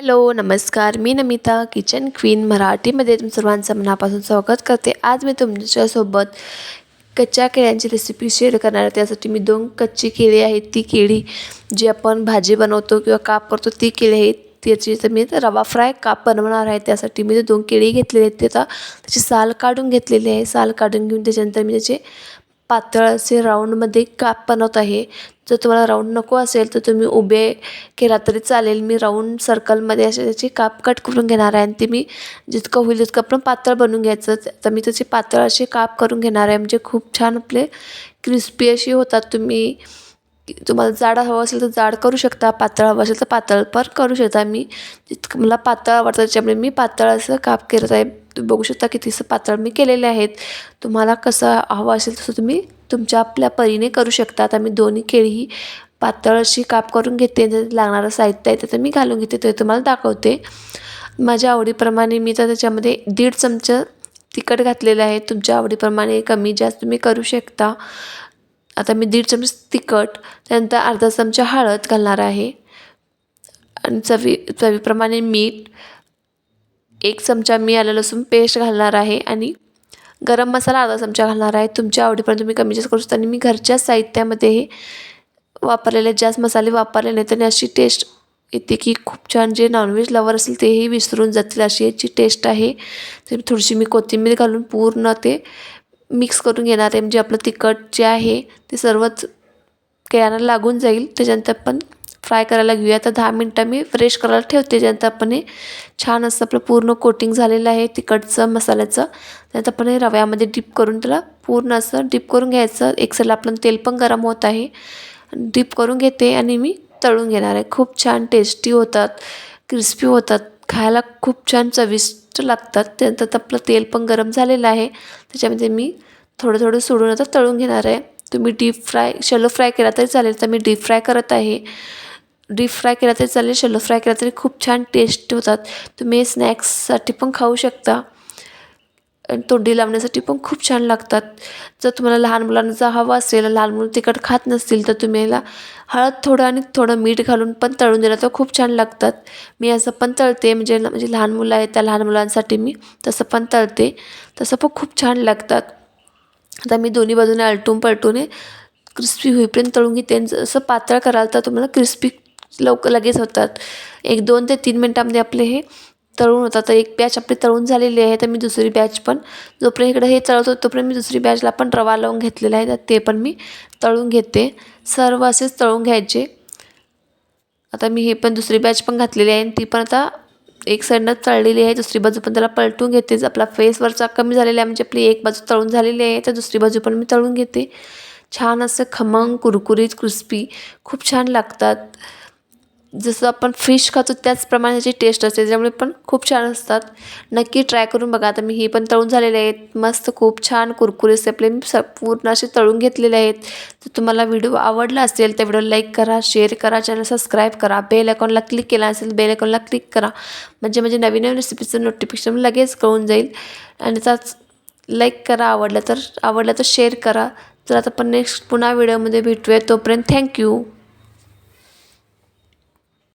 Hello नमस्कार. मी Namita kitchen queen मराठीमध्ये तुम सर्वांचं मनापासून स्वागत करते. आज मी तुमच्यासोबत कच्च्या केळ्यांची रेसिपी शेअर करणार आहे. त्यासाठी मी दोन कच्ची केळी आहेत. ती केळी जी आपण भाजी बनवतो किंवा काप करतो ती केळी आहेत त्याची तर मी रवा फ्राय काप बनवणार आहे. त्यासाठी मी ते दोन केळी घेतलेली आहेत. ते आता त्याची साल काढून घेतलेली आहे. साल काढून घेऊन त्याच्यानंतर मी त्याचे पातळ असे राऊंडमध्ये काप बनवत आहे. जर तुम्हाला राऊंड नको असेल तर तुम्ही उभे केला तरी चालेल. मी राऊंड सर्कलमध्ये असे त्याची काप कट करून घेणार आहे. आणि ते मी जितकं होईल तितकं आपण पातळ बनवून घ्यायचं. तर मी त्याची पातळ अशी काप करून घेणार आहे. म्हणजे खूप छान आपले क्रिस्पी अशी होतात. तुम्ही तुम्हाला जाड हवं असेल तर जाड करू शकता. पातळ हवं असेल तर पातळ पण करू शकता. मी जितकं मला पातळ आवडतं त्याच्यामुळे मी पातळ असं काप करत आहे. तुम्ही बघू शकता कितीसं पातळ मी केलेले आहेत. तुम्हाला कसं हवं असेल तसं तुम्ही तुमच्या आपल्या परीने करू शकता आता मी दोन्ही केळी पातळ अशी काप करून घेते. लागणारं साहित्य आहे त्याचं मी घालून घेते. ते तुम्हाला दाखवते. माझ्या आवडीप्रमाणे मी तर त्याच्यामध्ये दीड चमचं तिखट घातलेलं आहे. तुमच्या आवडीप्रमाणे कमी जास्त तुम्ही करू शकता. आता मी दीड चमच तिखट त्यानंतर अर्धा चमचा हळद घालणार आहे. आणि चवी चवीप्रमाणे मीठ एक चमचा मी आलं लसूण पेस्ट घालणार आहे. आणि गरम मसाला अर्धा चमचा घालणार आहे. तुमच्या आवडीपर्यंत तुम्ही कमी जास्त करू शकता. आणि मी घरच्या साहित्यामध्ये हे वापरलेले जास्त मसाले वापरले नाही तर अशी टेस्ट येते की खूप छान जे नॉनव्हेज लवर असेल तेही विसरून जातील. अशी याची टेस्ट आहे. तर थोडीशी मी कोथिंबीर घालून पूर्ण ते मिक्स करून घेणार आहे. म्हणजे आपलं तिखट जे आहे ते सर्वच केळ्यांना लागून जाईल. त्याच्यानंतर पण फ्राय करायला घेऊया. आता दहा मिनटं मी फ्रेश करायला ठेवते. त्याच्यानंतर आपण हे छान असं आपलं पूर्ण कोटिंग झालेलं आहे. तिखटचं मसाल्याचं. त्यानंतर आपण हे रव्यामध्ये डीप करून त्याला पूर्ण असं डीप करून घ्यायचं. एक साईडला आपलं तेल पण गरम होत आहे. डीप करून घेते आणि मी तळून घेणार आहे. खूप छान टेस्टी होतात. क्रिस्पी होतात. खायला खूप छान चविष्ट लागतात. त्यानंतर आपलं तेल पण गरम झालेलं आहे. त्याच्यामध्ये मी थोडं थोडं सोडून आता तळून घेणार आहे. तुम्ही डीप फ्राय शॅलो फ्राय केला तरी चालेल. तर मी डीप फ्राय करत आहे. डीप फ्राय केला तरी चालेल शॅलो फ्राय केला तरी खूप छान टेस्ट होतात. तुम्ही स्नॅक्ससाठी पण खाऊ शकता. आणि तोंडी लावण्यासाठी पण खूप छान लागतात. जर तुम्हाला लहान मुलांना जर असेल लहान मुलं तिखट खात नसतील तर तुम्ही याला हळद थोडं आणि थोडं मीठ घालून पण तळून दिलं तर खूप छान लागतात. मी असं पण तळते. म्हणजे म्हणजे लहान मुलं आहेत त्या लहान मुलांसाठी मी तसं पण तळते. तसं पण खूप छान लागतात. आता मी दोन्ही बाजूने आलटून पलटून क्रिस्पी होईपर्यंत तळून घेते. जसं पातळ कराल तर तुम्हाला क्रिस्पी लवकर लगेच होतात. एक दोन ते तीन मिनटामध्ये आपले हे तळून होतात. तर एक बॅच आपली तळून झालेली आहे तर मी दुसरी बॅच पण जोपर्यंत इकडे हे तळवतो तोपर्यंत मी दुसरी बॅचला पण रवा लावून घेतलेला आहे. तर ते पण मी तळून घेते. सर्व असेच तळून घ्यायचे. आता मी हे पण दुसरी बॅच पण घातलेली आहे आणि ती पण आता एक साईडनं तळलेली आहे. दुसरी बाजू पण त्याला पलटून घेते. आपला फेसवरचा कमी झालेला आहे. म्हणजे आपली एक बाजू तळून झालेली आहे तर दुसरी बाजू पण मी तळून घेते. छान असं खमंग कुरकुरीत क्रिस्पी खूप छान लागतात. जसं आपण फिश खातो त्याचप्रमाणे त्याची टेस्ट असते त्यामुळे पण खूप छान असतात. नक्की ट्राय करून बघा. आता मी हे पण तळून झालेले आहेत. मस्त खूप छान कुरकुरीचे आपले मी स पूर्ण असे तळून घेतलेले आहेत. तर तुम्हाला व्हिडिओ आवडला असेल तर व्हिडिओ लाईक करा शेअर करा चॅनल सबस्क्राईब करा. बेल अकाउंटला क्लिक केला असेल बेल अकाउंटला क्लिक करा. म्हणजे म्हणजे नवीन नवीन रेसिपीचं नोटिफिकेशन लगेच कळून जाईल. आणि त्याच लाईक करा आवडलं तर आवडलं तर शेअर करा. तर आता पण नेक्स्ट पुन्हा व्हिडिओमध्ये भेटूया. तोपर्यंत थँक्यू